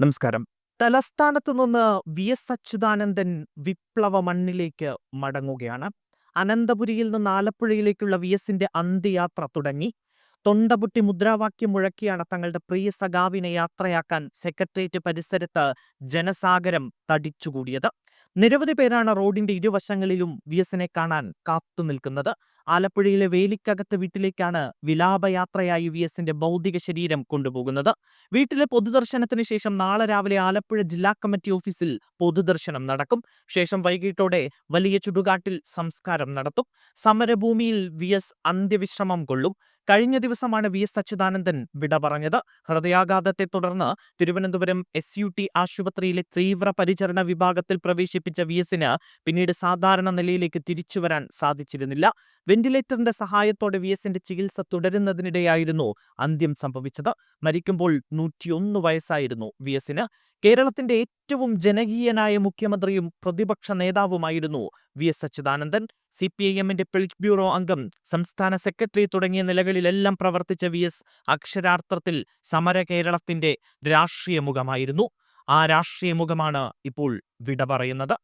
നമസ്കാരം. തലസ്ഥാനത്തു നിന്ന് V. S. Achuthanandan വിപ്ലവ മണ്ണിലേക്ക് മടങ്ങുകയാണ്. അനന്തപുരിയിൽ നിന്ന് ആലപ്പുഴയിലേക്കുള്ള വി. എസിന്റെ അന്ത്യയാത്ര തുടങ്ങി. തൊണ്ടപുട്ടി മുദ്രാവാക്യം മുഴക്കിയാണ് തങ്ങളുടെ പ്രിയ സഖാവിനെ യാത്രയാക്കാൻ സെക്രട്ടേറിയറ്റ് പരിസരത്ത് ജനസാഗരം തടിച്ചുകൂടിയത്. നിരവധി പേരാണ് റോഡിന്റെ ഇരുവശങ്ങളിലും വി. എസിനെ കാണാൻ കാത്തു നിൽക്കുന്നത് ആലപ്പുഴയിലെ വേലിക്കകത്ത് വീട്ടിലേക്കാണ് വിലാപയാത്രയായി വി എസിന്റെ ഭൗതിക ശരീരം കൊണ്ടുപോകുന്നത്. വീട്ടിലെ പൊതുദർശനത്തിന് ശേഷം നാളെ രാവിലെ ആലപ്പുഴ ജില്ലാ കമ്മിറ്റി ഓഫീസിൽ പൊതുദർശനം നടക്കും. ശേഷം വൈകിട്ടോടെ വലിയ ചുടുകാട്ടിൽ സംസ്കാരം നടത്തും. സമരഭൂമിയിൽ വി എസ് അന്ത്യവിശ്രമം കൊള്ളും. കഴിഞ്ഞ ദിവസമാണ് വി എസ് അച്യുതാനന്ദൻ വിട പറഞ്ഞത്. ഹൃദയാഘാതത്തെ തുടർന്ന് തിരുവനന്തപുരം എസ് യു ടി ആശുപത്രിയിലെ തീവ്ര പരിചരണ വിഭാഗത്തിൽ പ്രവേശിപ്പിച്ച വി എസിന് പിന്നീട് സാധാരണ നിലയിലേക്ക് തിരിച്ചുവരാൻ സാധിച്ചിരുന്നില്ല. വെന്റിലേറ്ററിന്റെ സഹായത്തോടെ വി എസിന്റെ ചികിത്സ തുടരുന്നതിനിടെയായിരുന്നു അന്ത്യം സംഭവിച്ചത്. മരിക്കുമ്പോൾ നൂറ്റിയൊന്ന് വയസ്സായിരുന്നു വി എസിന് കേരളത്തിന്റെ ഏറ്റവും ജനകീയനായ മുഖ്യമന്ത്രിയും പ്രതിപക്ഷ നേതാവുമായിരുന്നു V S Achuthanandan. C P I എമ്മിന്റെ പൊളിറ്റ് ബ്യൂറോ അംഗം സംസ്ഥാന സെക്രട്ടറി തുടങ്ങിയ നിലകളിലെല്ലാം പ്രവർത്തിച്ച വി എസ് അക്ഷരാർത്ഥത്തിൽ സമര കേരളത്തിന്റെ രാഷ്ട്രീയ മുഖമായിരുന്നു ആ രാഷ്ട്രീയ മുഖമാണ് ഇപ്പോൾ വിട പറയുന്നത്.